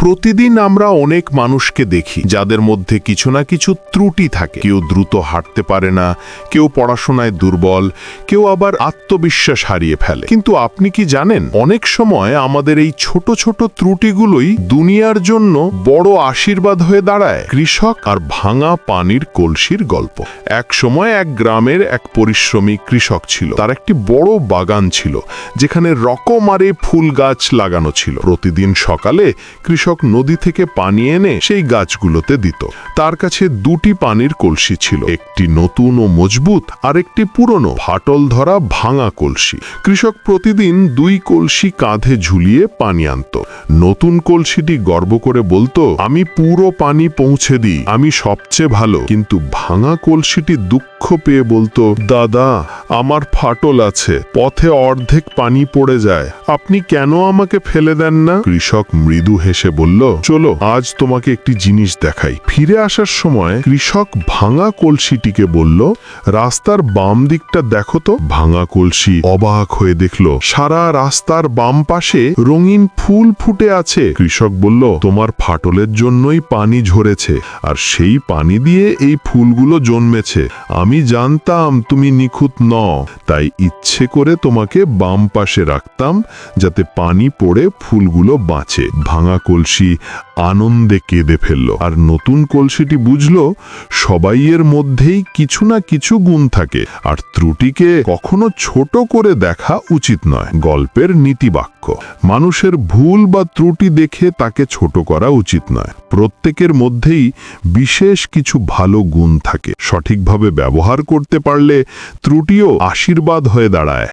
প্রতিদিন আমরা অনেক মানুষকে দেখি, যাদের মধ্যে কিছু না কিছু ত্রুটি থাকে। কেউ দ্রুত হাঁটতে পারে না, কেউ পড়াশোনায় দুর্বল, কেউ আবার আত্মবিশ্বাস হারিয়ে ফেলে। কিন্তু আপনি কি জানেন, অনেক সময় আমাদের এই ছোট ছোট ত্রুটিগুলোই দুনিয়ার জন্য বড় আশীর্বাদ হয়ে দাঁড়ায়। কৃষক আর ভাঙা পানির কলসির গল্প। এক সময় এক গ্রামের এক পরিশ্রমী কৃষক ছিল। তার একটি বড় বাগান ছিল, যেখানে রকমারে ফুল গাছ লাগানো ছিল। প্রতিদিন সকালে কৃষক নদী থেকে পানি এনে সেই গাছগুলোতে দিত। তার কাছে দুটি পানির কলসি ছিল, একটি নতুন ও মজবুত আর একটি পুরনো ফাটল ধরা ভাঙা কলসি। কৃষক প্রতিদিন দুই কলসি কাঁধে ঝুলিয়ে পানি আনত। নতুন কলসিটি গর্ব করে বলতো, আমি পুরো পানি পৌঁছে দিই, আমি সবচেয়ে ভালো, কিন্তু ভাঙা কলসিটি দুঃখ পেয়ে বলতো, দাদা, আমার ফাটল আছে, পথে অর্ধেক পানি পড়ে যায়, আপনি কেন আমাকে ফেলে দেন না? কৃষক মৃদু হেসে বলল, চলো, আজ তোমাকে একটি জিনিস দেখাই। ফিরে আসার সময় কৃষক ভাঙা কলসিটিকে বলল, রাস্তার বাম দিকটা দেখো তো। ভাঙা কলসি অবাক হয়ে দেখল, সারা রাস্তার বাম পাশে রঙিন ফুল ফুটে আছে। কৃষক বলল, তোমার ফাটলের জন্যই পানি ঝরেছে, আর সেই পানি দিয়ে এই ফুলগুলো জন্মেছে। আমি জানতাম তুমি নিখুঁত ন তাই ইচ্ছে করে তোমাকে বাম পাশে রাখতাম যাতে পানি পড়ে ফুলগুলো বাঁচে। ভাঙা কলসি আনন্দে কেঁদে ফেলল। আর নতুন কলসিটি বুঝল সবাইয়ের মধ্যেই কিছু না কিছু গুণ থাকে। আর ত্রুটিকে কখনো ছোট করে দেখা উচিত নয়, গল্পের নীতিবাক্য। মানুষের ভুল বা ত্রুটি দেখে তাকে ছোট করা উচিত নয়। প্রত্যেকের মধ্যেই বিশেষ কিছু ভালো গুণ থাকে। সঠিকভাবে ব্যবহার করতে পারলে ত্রুটিও আশীর্বাদ হয়ে দাঁড়ায়।